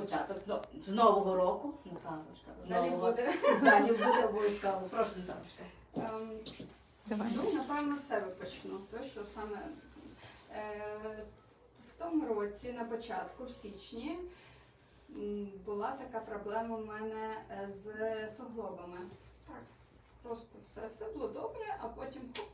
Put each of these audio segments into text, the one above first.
початок ну, з Нового року. Наталочка, з Далі Нового буде. Далі буде обов'язково. Прошу, Наталочка. Ем, Давай. Ну, напевно, з себе почну. То, що саме е, в тому році, на початку, в січні, м, була така проблема в мене е, з суглобами. Так, просто все, все було добре, а потім хоп,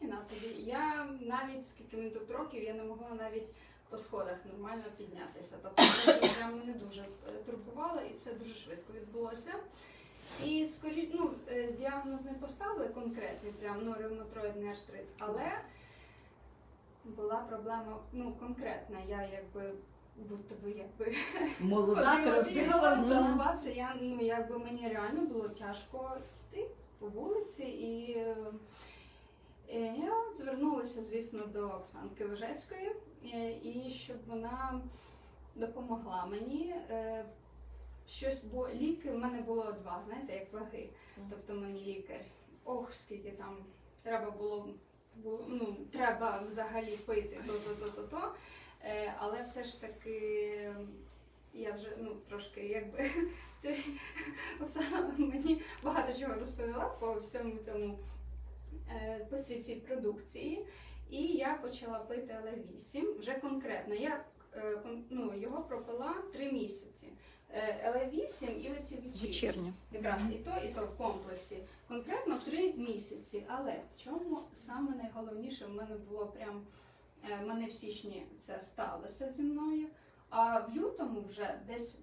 і на тобі. Я навіть, скільки мені тут років, я не могла навіть по сходах нормально піднятися. Тобто це прям мене дуже е, турбувало, і це дуже швидко відбулося. І скоріш, ну, е, діагноз не поставили конкретний, прям ну, ревматоїдний артрит, але була проблема ну, конкретна. Я якби будто би якби Молода, красива. це я ну якби мені реально було тяжко йти по вулиці, і я звернулася, звісно, до Оксанки Лежецької, е, і щоб вона допомогла мені. е, Щось, бо ліки в мене було два, знаєте, як ваги. Тобто мені лікар, ох, скільки там треба було, було ну, треба взагалі пити то-то-то-то-то. Е, але все ж таки я вже ну, трошки якби Оксана мені багато чого розповіла по всьому цьому е, по цій цій продукції. І я почала пити L8 вже конкретно. Я е, ну, його пропила три місяці. Е, L8 і оці вечірні. Якраз і то, і то в комплексі. Конкретно три місяці. Але в чому саме найголовніше в мене було прям е, в мене в січні це сталося зі мною. А в лютому вже десь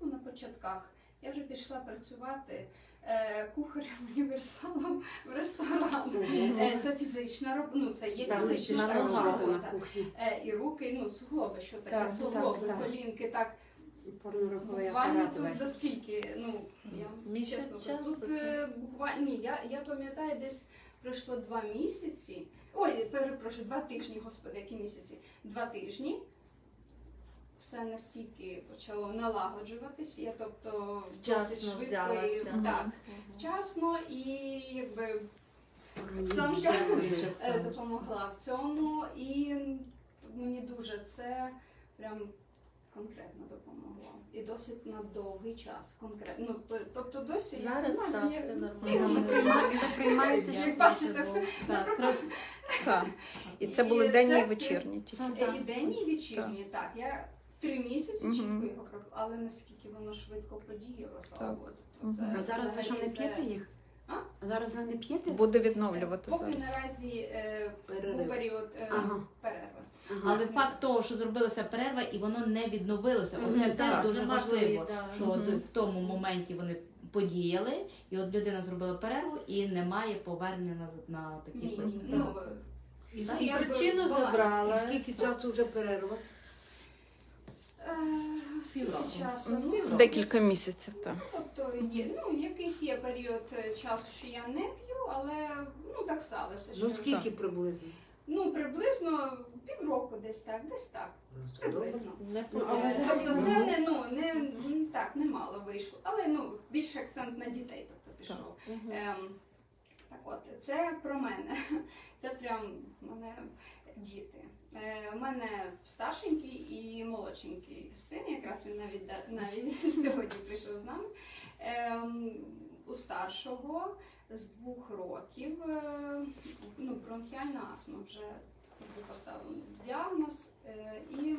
ну, на початках я вже пішла працювати е, кухарем універсалом в ресторан. Е, це фізична робота, ну це є фізична на на робота. Е, і руки, ну суглоби, що таке, Так, суглоби, колінки, так Буквально тут за скільки, ну я чесно, часу, тут буквально ні, я, я пам'ятаю, десь пройшло два місяці. Ой, перепрошую, два тижні, господи, які місяці? Два тижні. Все настільки почало налагоджуватись, я тобто досить Вчасно швидко і взялася. так, вчасно і якби Оксанка е, допомогла в цьому, і мені дуже це прям конкретно допомогло. І досить на довгий час. Конкретно. Ну, то, тобто досі я Зараз не знаю, так, я- все нормально. ні, Ви приймаєте, ви приймаєте, Як бачите, Так, просто Так. І це І були денні це- і вечірні тільки. Е, І денні, і вечірні, так. Я три місяці Мгм. чітко його пропила, але наскільки воно швидко подіяло, слава Так. Богу. то Мгм. А зараз ви що не взагалі п'єте це- їх? А? Зараз ви не п'єте? Буде відновлювати Поки зараз. наразі е, був Перерив. період е, Ага. перерви. Ага. Але факт того, що зробилася перерва і воно не відновилося, Мгм, оце так, теж дуже нема важливо. тої, да. Що от Мгм. в тому моменті вони подіяли, і от людина зробила перерву і немає повернення на, на такі Ні, ні, ну, І якби причину баланс. забрала? І І скільки часу вже перерва? Скільки часу? Ну, Декілька місяців, так. Тобто є, ну, якийсь є період е, часу, що я не п'ю, але ну так сталося. Що, Ну скільки приблизно? ну приблизно півроку десь так, десь так. Приблизно. Не Е, Тобто це не ну не м, так, немало вийшло. Але ну більше акцент на дітей, тобто пішов. Ем, так от, це про мене. Це прям мене діти. Е, у мене старшенький і молодшенький син, якраз він навіть навіть сьогодні прийшов з нами. Ем, у старшого з двох років е, ну, бронхіальна астма вже поставлено діагноз. Е, і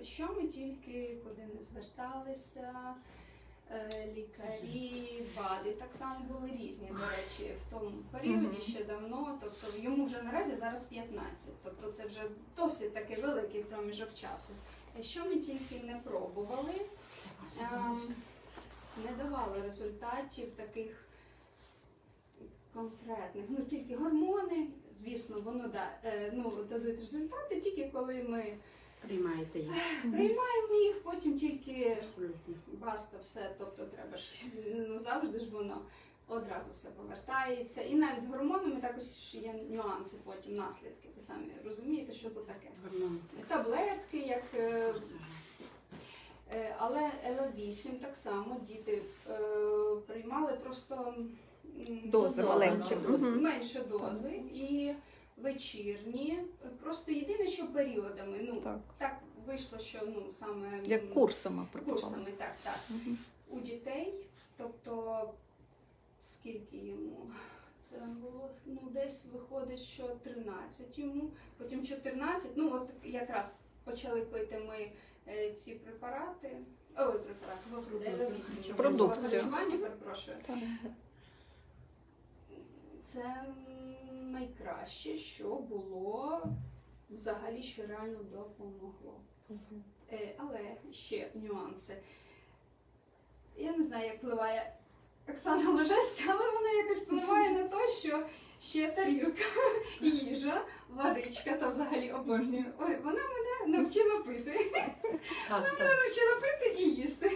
е, що ми тільки куди не зверталися, е, лікарі, БАДи так само були різні, до речі, в тому періоді ще давно. Тобто йому вже наразі зараз 15, тобто це вже досить такий великий проміжок часу. Е, Що ми тільки не пробували, ем, не давали результатів таких конкретних. Ну тільки гормони, звісно, воно да, е, ну, дадуть результати тільки коли ми Приймаєте їх. приймаємо їх, потім тільки Абсолютно. баста, все. Тобто треба ж ну, завжди ж воно одразу все повертається. І навіть з гормонами також є нюанси, потім наслідки. Ви самі розумієте, що це таке. Гормон. Таблетки, як е. Е, Але L8 так само діти е, приймали просто Дози маленькі. Менше дози і вечірні. Просто єдине, що періодами. Ну Так. так вийшло, що ну саме Як курсами курсами, так, так. Мгм. У дітей, тобто скільки йому? Це було ну, десь виходить, що 13 йому, потім 14. Ну, от якраз почали пити ми е, ці препарати. Ой, препарати, господи, я вісім. Продукцію. Харчування, перепрошую. Так. Це найкраще, що було взагалі, що реально допомогло. Е, Але ще нюанси. Я не знаю, як впливає Оксана Ложецька, але вона якось впливає на те, що ще тарілка, їжа, водичка, то взагалі обожнюю. Ой, вона мене навчила пити. Так, так. Навчила пити і їсти.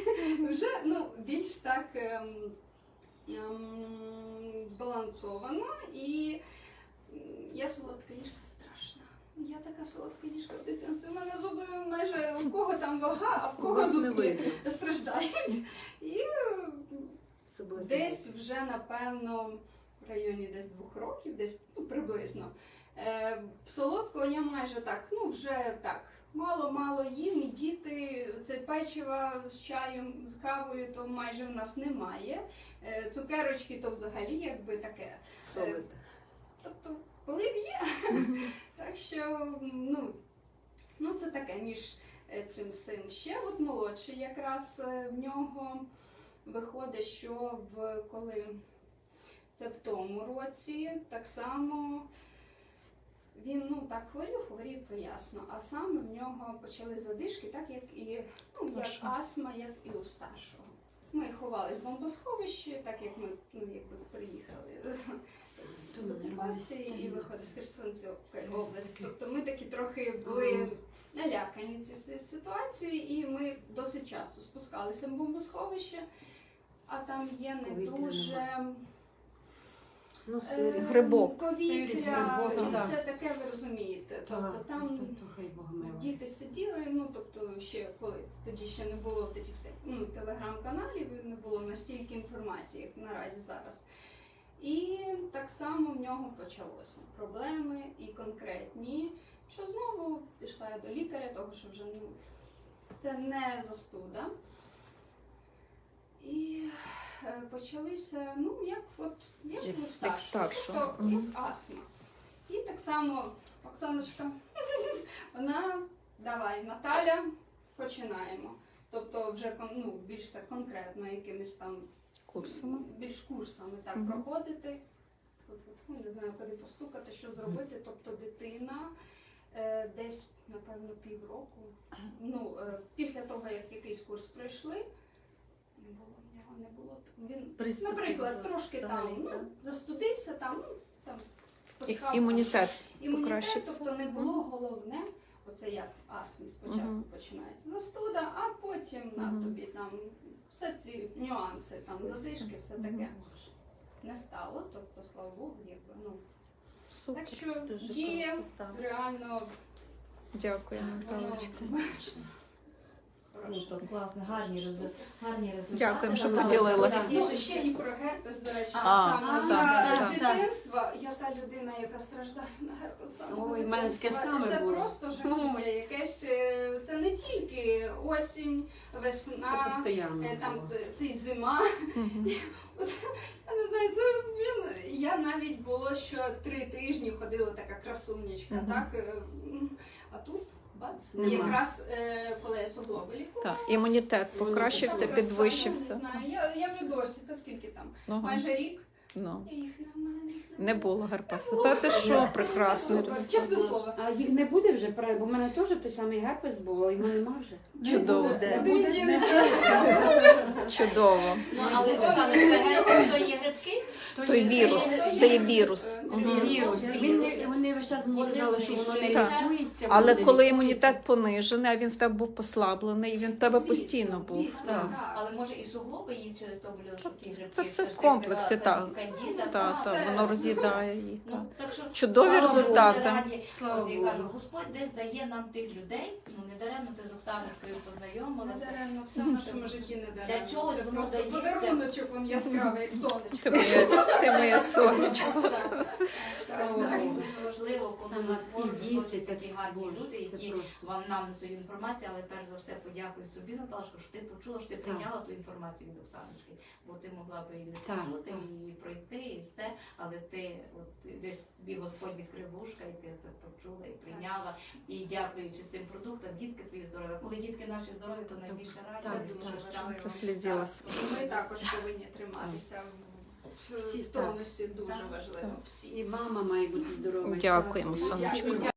Вже ну, більш так ем, ем, збалансовано і я солодка їжка страшна. Я така солодка їжка в дитинстві. У мене зуби майже у кого там вага, а в кого вийде. страждають. І е, десь вже напевно в районі десь двох років, десь ну, приблизно. Е, солодкого я майже так, ну вже так. Мало-мало їм, і діти, це печиво з чаєм, з кавою, то майже в нас немає. Е, цукерочки то взагалі якби таке. солити. Тобто, б є. так що, ну, ну це таке між е, цим всім. Ще от молодший якраз е, в нього виходить, що в коли це в тому році, так само він ну так хворів, хворів, то ясно. А саме в нього почали задишки, так як і ну, як Старшого. астма, як і у старшого. Ми ховались в бомбосховищі, так як ми ну, якби окупації і виходить з Херсонської області. Тобто ми такі трохи були налякані цією ситуацією, і ми досить часто спускалися в бомбосховище, а там є не дуже Ну, е. Грибок. повітря і все таке, ви розумієте. Тобто там Діти сиділи, ну тобто ще коли тоді ще не було таких ну, телеграм-каналів, не було настільки інформації, як наразі зараз. І так само в нього почалося проблеми і конкретні, що знову пішла я до лікаря, того що вже ну, це не застуда. І е, почалися, ну як от як, Як- у як старшого, старшого. тобто, Мгм. як астма. І так само Оксаночка, вона давай, Наталя, починаємо. Тобто вже ну, більш так конкретно якимись там Курсами. більш курсами так Мгм. проходити. Ну, не знаю, куди постукати, що зробити. Тобто дитина е, десь, напевно, півроку. Ну, е, після того, як якийсь курс пройшли, не було в нього, не було. Він, Приступи наприклад, трошки там ну, застудився, там, ну, там І- Імунітет. Імунітет, покращився. тобто не було головне, оце як астмі спочатку Мгм. починається застуда, а потім на Мгм. тобі там все ці нюанси, там задишки, все таке не стало. Тобто, слава Богу, якби ну Супер. так що діє реально Дякую, Наталочка. Круто, класно, гарні результати. Гарні результати. Дякуємо, що поділилася. так. Ще і про герпес, до речі, А, саме так, з так. дитинства. Я та людина, яка страждає на герпес з Ой, в мене таке саме Це було. просто жахіття. Якесь е, це не тільки осінь, Це весна, постійно е, там було. е, цей зима. Мгм. От, я не знаю, це він. Я навіть було, що три тижні ходила така красунечка, Мгм. так? е, м, А тут бац, Нема. якраз е, коли я суглоби лікувала. Так, імунітет покращився, підвищився. Не знаю, я, я вже досі, це скільки там? Ага. Майже рік. Ну, Я їх не в мене їх не було герпесу. Та ти що, прекрасний Супер, чесне слово. А їх не буде вже? Бо в мене теж той самий герпес було, його нема вже. Чудово. Куди він дінеться? Чудово. Ну, але Оксана, це герпес, то є грибки? Той вірус, це є вірус. Е, Мгм. Вірус. Він не- Вони весь час мені казали, що воно не лікується. Але воно не коли лікується. імунітет понижений, а він в тебе був послаблений, і він в тебе постійно був. звісно, Так. так. Але може і суглоби її через то боліли, що ті грибки. це все в комплексі, так. Кандіда, Так, так. так, воно роз'їдає її. Ну, Так. так що Чудові слава Богу, результати. ми раді. Слава От я Богу. кажу, Господь десь дає нам тих людей, ну не даремно ти з Оксаночкою Не познайомилася. даремно, все в нашому житті не даремно. Для чогось Це воно просто дається. подаруночок, він яскравий, як сонечко. Ти моя Ти сонечко. Слава Богу. дуже важливо, коли Саме у нас поруч діти такі гарні Боже, люди, які просто. вам нам несуть інформацію, але перш за все подякую собі, Наталшко, що ти почула, що ти прийняла ту інформацію від Оксаночки, бо ти могла би і не Так, почути, так. і пройти, і все, але ти от десь тобі Господь відкрив вушка, і ти це почула і прийняла. І дякуючи цим продуктам, дітки твої здорові. Коли дітки наші здорові, то найбільше так, дуже важливо. важливо. Просліділася. Ми також повинні триматися Всі сторони дуже Так. важливо. Всі. І мама має бути здорова. Дякуємо, сонечко.